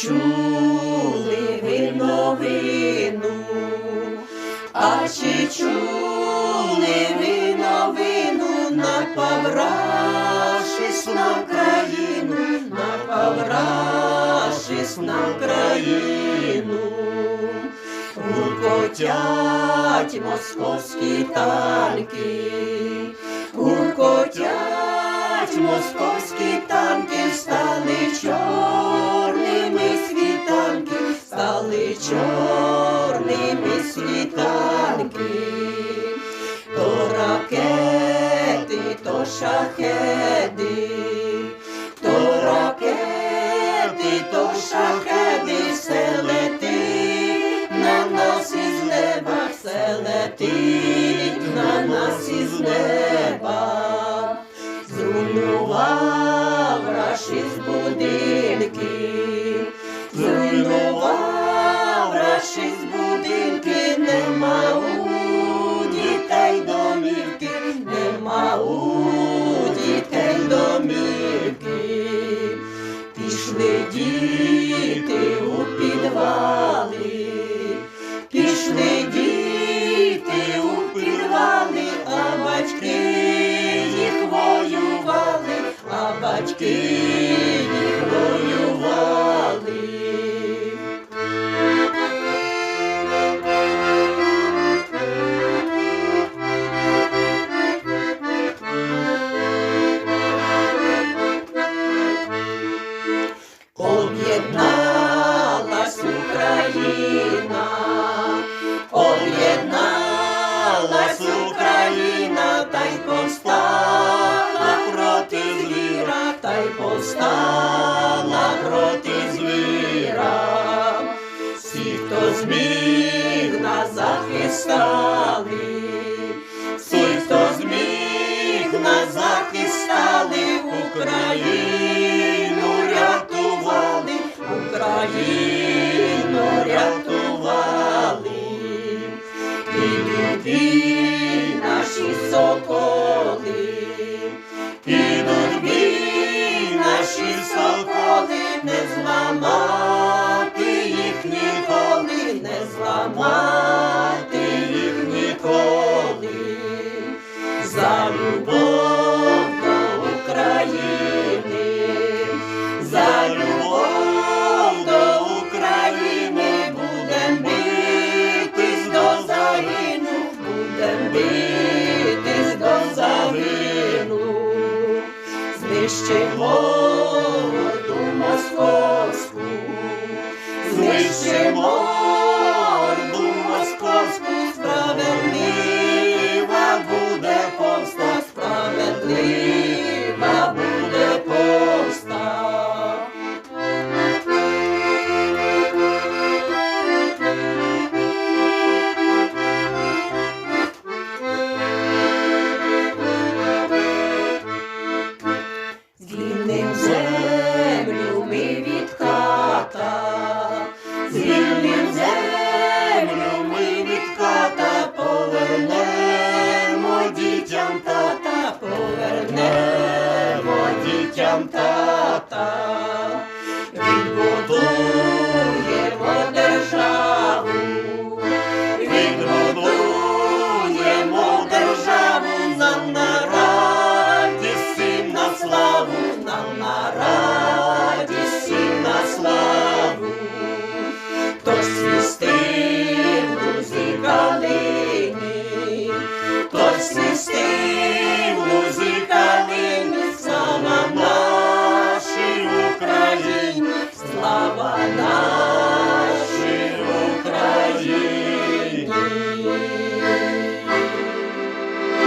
чули ви новину? А чи чули ви новину, напавравшись на країну, напавравшись на країну? Гуркотять московські танки, гуркотять московські стали чорними світанки, то ракети, то шахеди, то ракети, то шахеди, все летить на нас із неба, все летить на нас із неба, зруйнував рашист Пішли діти у підвали, пішли діти у підвали, а батьки їх воювали, а батьки та й проти звіра. Всі, хто зміг нас захистали, всі, хто зміг нас захистали, Україну рятували, Україну рятували, і наші соколи, зламати їх ніколи, за любов до України, за любов до України будем битись до загину, будем битись до загину, знищимо. Звільним землю ми від ката повернемо дітям тата, повернемо дітям тата.